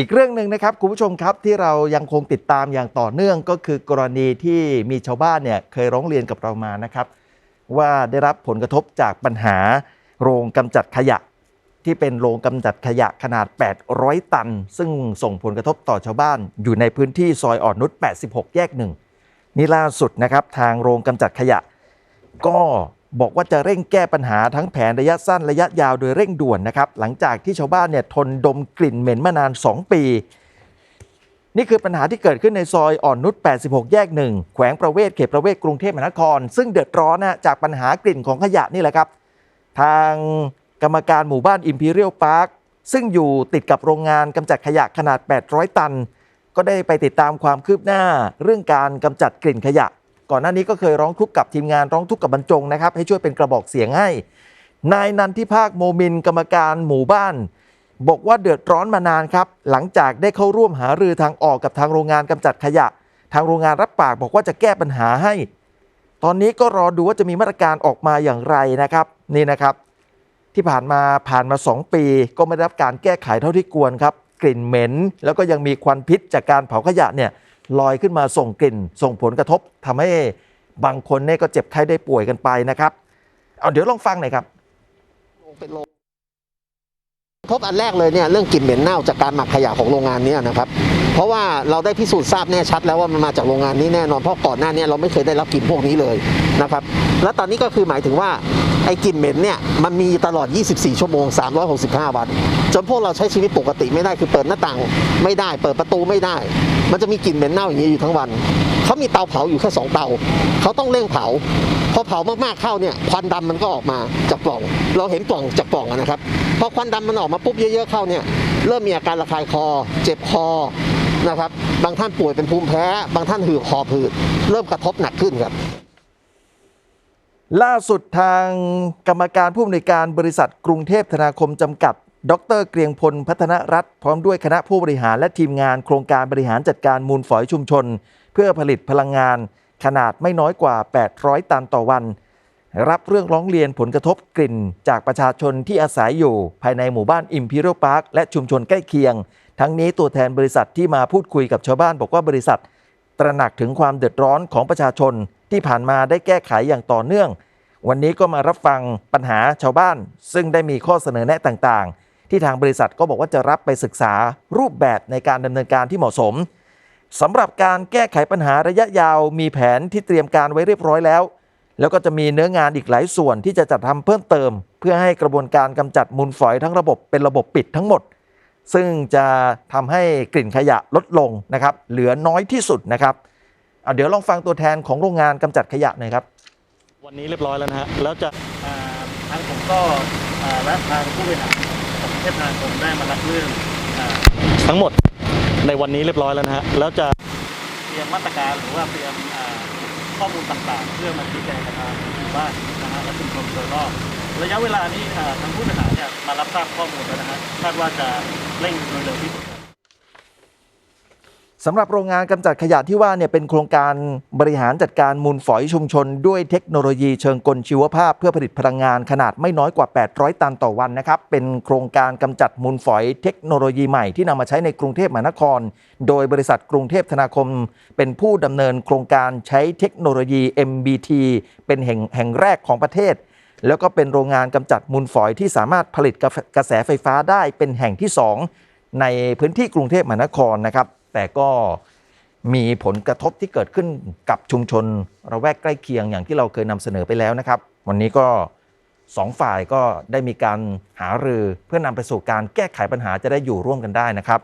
อีกเรื่องหนึ่งนะครับคุณผู้ชมครับที่เรายังคงติดตามอย่างต่อเนื่องก็คือกรณีที่มีชาวบ้านเนี่ยเคยร้องเรียนกับเรามานะครับ ว่าได้รับผลกระทบจากปัญหาโรงกำจัดขยะ ที่เป็นโรงกำจัดขยะขนาด 800 ตัน ซึ่งส่งผลกระทบต่อชาวบ้าน อยู่ในพื้นที่ซอยอ่อนนุช86 แยกหนึ่งนี่ล่าสุดนะครับทางโรงกำจัดขยะ ก็ บอกว่าจะเร่งแก้ปัญหาทั้งแผนระยะสั้นระยะยาวโดยเร่งด่วนนะครับ หลังจากที่ชาวบ้านเนี่ยทนดมกลิ่นเหม็นมานาน 2 ปี นี่คือปัญหาที่เกิดขึ้นในซอยอ่อนนุช 86 แยกหนึ่งแขวงประเวศเขตประเวศกรุงเทพมหานคร ซึ่งเดือดร้อนนะจากปัญหากลิ่นของขยะนี่แหละครับ ทางกรรมการหมู่บ้าน Imperial Park ซึ่งอยู่ติดกับโรงงานกำจัดขยะขนาด 800 ตัน ก็ได้ไปติดตามความคืบหน้าเรื่องการกำจัดกลิ่นขยะ ก่อนหน้านี้ก็เคยร้องทุกข์กับทีมงานร้องทุกข์กับบรรจงนะครับให้ช่วยเป็นกระบอกเสียงให้ นายนันทิภาคโมมินกรรมการหมู่บ้าน บอกว่าเดือดร้อนมานานครับ หลังจากได้เข้าร่วมหารือทางออกกับทางโรงงานกำจัดขยะ ทางโรงงานรับปากบอกว่าจะแก้ปัญหาให้ ตอนนี้ก็รอดูว่าจะมีมาตรการออกมาอย่างไรนะครับนี่นะครับ ที่ผ่านมาผ่านมา 2 ปี ก็ไม่ได้รับการแก้ไขเท่าที่ควรครับกลิ่นเหม็น แล้วก็ยังมีควันพิษจากการเผาขยะเนี่ย ลอยขึ้นมาส่งกลิ่น ส่งผลกระทบทำให้บางคนเนี่ยก็เจ็บไข้ได้ป่วยกันไปนะครับ เอาเดี๋ยวลองฟังหน่อยครับเป็นโรงพบอันแรกเลยเนี่ยเรื่องกลิ่นเหม็นเน่าจากการหมักขยะของโรงงานนี้นะครับเพราะว่าเราได้พิสูจน์ทราบแน่ชัดแล้วว่ามันมาจากโรงงานนี้แน่นอนเพราะก่อนหน้านี้เราไม่เคยได้รับกลิ่นพวกนี้เลยนะครับและตอนนี้ก็คือหมายถึงว่าไอ้กลิ่นเหม็นเนี่ยมันมีตลอด 24 ชั่วโมง 365 วัน จนพวกเราใช้ชีวิตปกติไม่ได้คือเปิดหน้าต่างไม่ได้ เปิดประตูไม่ได้ มันจะมีกลิ่นเหม็นเน่าอย่างนี้อยู่ทั้งวันเขามีเตาเผาอยู่แค่สองเตาเขาต้องเร่งเผาพอเผามากๆเข้าเนี่ยควันดำมันก็ออกมาจากปล่อง เราเห็นปล่องจากปล่องนะครับพอควันดำมันออกมาปุ๊บเยอะๆเข้าเนี่ยเริ่มมีอาการระคายคอ เจ็บคอนะครับ บางท่านป่วยเป็นภูมิแพ้ บางท่านหืดหอบหืดเริ่มกระทบหนักขึ้นครับ ล่าสุดทางกรรมการผู้อำนวยการบริษัทกรุงเทพธนาคมจำกัด ดรเกรียงพลพัฒนรัฐพร้อมด้วยคณะผู้บริหารและทีมงานโครงการบริหารจัดการมูลฝอยชุมชน เพื่อผลิตพลังงาน ขนาดไม่น้อยกว่า 800 ตันต่อวัน รับเรื่องร้องเรียนผลกระทบกลิ่น จากประชาชนที่อาศัยอยู่ ภายในหมู่บ้าน Imperial Park และชุมชนใกล้เคียง ทั้งนี้ตัวแทนบริษัทที่มาพูดคุยกับชาวบ้านบอกว่าบริษัท ตระหนักถึงความเดือดร้อนของประชาชนที่ผ่านมาได้แก้ไขอย่างต่อเนื่อง วันนี้ก็มารับฟังปัญหาชาวบ้าน ซึ่งได้มีข้อเสนอแนะต่างๆ ที่ทางบริษัทก็บอกว่าจะรับไปศึกษารูปแบบในการดำเนินการที่เหมาะสมสำหรับการแก้ไขปัญหาระยะยาวมีแผนที่เตรียมการไว้เรียบร้อยแล้ว แล้วก็จะมีเนื้องานอีกหลายส่วนที่จะจัดทำเพิ่มเติม เพื่อให้กระบวนการกำจัดมูลฝอยทั้งระบบเป็นระบบปิดทั้งหมด ซึ่งจะทำให้กลิ่นขยะลดลงนะครับเหลือน้อยที่สุดนะครับเอาเดี๋ยวลองฟังตัวแทนของโรงงานกำจัดขยะหน่อยครับวันนี้เรียบร้อยแล้วนะฮะแล้วจะอ่าทางผมก็อ่าและทางผู้บริหารของ เทพนาคมได้มารับเรื่องอ่าทั้งหมดในวันนี้เรียบร้อยแล้วนะฮะแล้วจะเตรียมมาตรการหรือว่าเตรียมอ่าข้อมูลต่างๆ เพื่อมาชี้แจงกับทางหมู่บ้านนะฮะและชุมชนโดยรอบระยะเวลานี้อ่าทางผู้บริหารเนี่ยมารับทราบข้อมูลแล้วนะฮะคาดว่าจะเร่งโดยเร็วที่สุด สำหรับโรงงานกำจัดขยะที่ว่าเนี่ยเป็นโครงการบริหารจัดการมูลฝอยชุมชน ด้วยเทคโนโลยีเชิงกลชีวภาพ เพื่อผลิตพลังงานขนาดไม่น้อยกว่า 800 ตันต่อวันนะครับ เป็นโครงการกำจัดมูลฝอยเทคโนโลยีใหม่ที่นำมาใช้ในกรุงเทพมหานคร โดยบริษัทกรุงเทพธนาคม เป็นผู้ดำเนินโครงการใช้เทคโนโลยี MBT เป็นแห่งแห่งแรกของประเทศ แล้วก็เป็นโรงงานกำจัดมูลฝอยที่สามารถผลิตกระแสไฟฟ้าได้เป็นแห่งที่สองในพื้นที่กรุงเทพมหานครนะครับ แต่ก็มีผลกระทบที่เกิดขึ้นกับชุมชนระแวกใกล้เคียงอย่างที่เราเคยนำเสนอไปแล้วนะครับ วันนี้ก็สองฝ่ายก็ได้มีการหารือเพื่อนำไปสู่การแก้ไขปัญหาจะได้อยู่ร่วมกันได้นะครับ